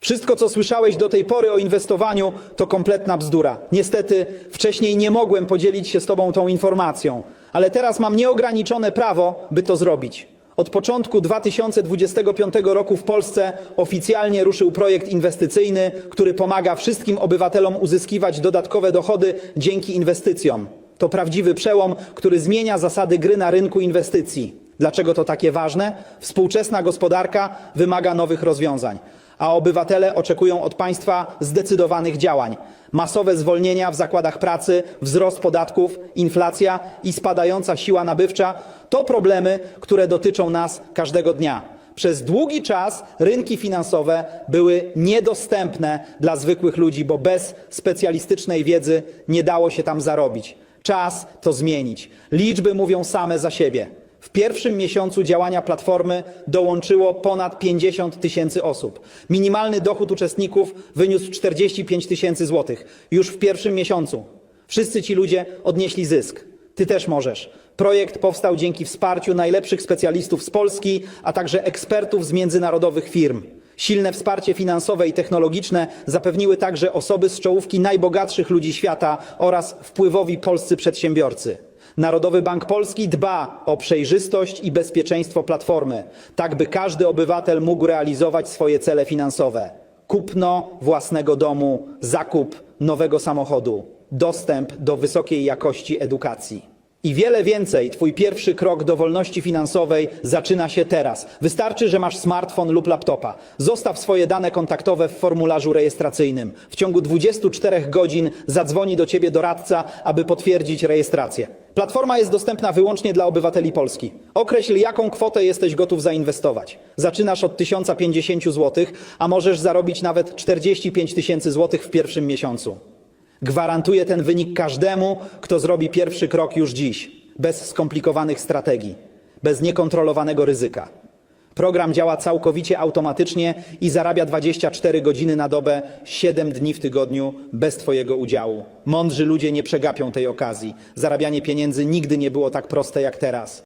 Wszystko, co słyszałeś do tej pory o inwestowaniu, to kompletna bzdura. Niestety, wcześniej nie mogłem podzielić się z Tobą tą informacją, ale teraz mam nieograniczone prawo, by to zrobić. Od początku 2025 roku w Polsce oficjalnie ruszył projekt inwestycyjny, który pomaga wszystkim obywatelom uzyskiwać dodatkowe dochody dzięki inwestycjom. To prawdziwy przełom, który zmienia zasady gry na rynku inwestycji. Dlaczego to takie ważne? Współczesna gospodarka wymaga nowych rozwiązań a obywatele oczekują od państwa zdecydowanych działań. Masowe zwolnienia w zakładach pracy, wzrost podatków, inflacja i spadająca siła nabywcza to problemy, które dotyczą nas każdego dnia. Przez długi czas rynki finansowe były niedostępne dla zwykłych ludzi, bo bez specjalistycznej wiedzy nie dało się tam zarobić. Czas to zmienić. Liczby mówią same za siebie. W pierwszym miesiącu działania platformy dołączyło ponad 50 tysięcy osób. Minimalny dochód uczestników wyniósł 45 tysięcy złotych już w pierwszym miesiącu. Wszyscy ci ludzie odnieśli zysk. Ty też możesz. Projekt powstał dzięki wsparciu najlepszych specjalistów z Polski, a także ekspertów z międzynarodowych firm. Silne wsparcie finansowe i technologiczne zapewniły także osoby z czołówki najbogatszych ludzi świata oraz wpływowi polscy przedsiębiorcy. Narodowy Bank Polski dba o przejrzystość i bezpieczeństwo platformy, tak by każdy obywatel mógł realizować swoje cele finansowe. Kupno własnego domu, zakup nowego samochodu, dostęp do wysokiej jakości edukacji. I wiele więcej, Twój pierwszy krok do wolności finansowej zaczyna się teraz. Wystarczy, że masz smartfon lub laptopa. Zostaw swoje dane kontaktowe w formularzu rejestracyjnym. W ciągu 24 godzin zadzwoni do Ciebie doradca, aby potwierdzić rejestrację. Platforma jest dostępna wyłącznie dla obywateli Polski. Określ, jaką kwotę jesteś gotów zainwestować. Zaczynasz od 1050 zł, a możesz zarobić nawet 45 tysięcy złotych w pierwszym miesiącu. Gwarantuję ten wynik każdemu, kto zrobi pierwszy krok już dziś, bez skomplikowanych strategii, bez niekontrolowanego ryzyka. Program działa całkowicie automatycznie i zarabia 24 godziny na dobę, 7 dni w tygodniu bez Twojego udziału. Mądrzy ludzie nie przegapią tej okazji. Zarabianie pieniędzy nigdy nie było tak proste jak teraz.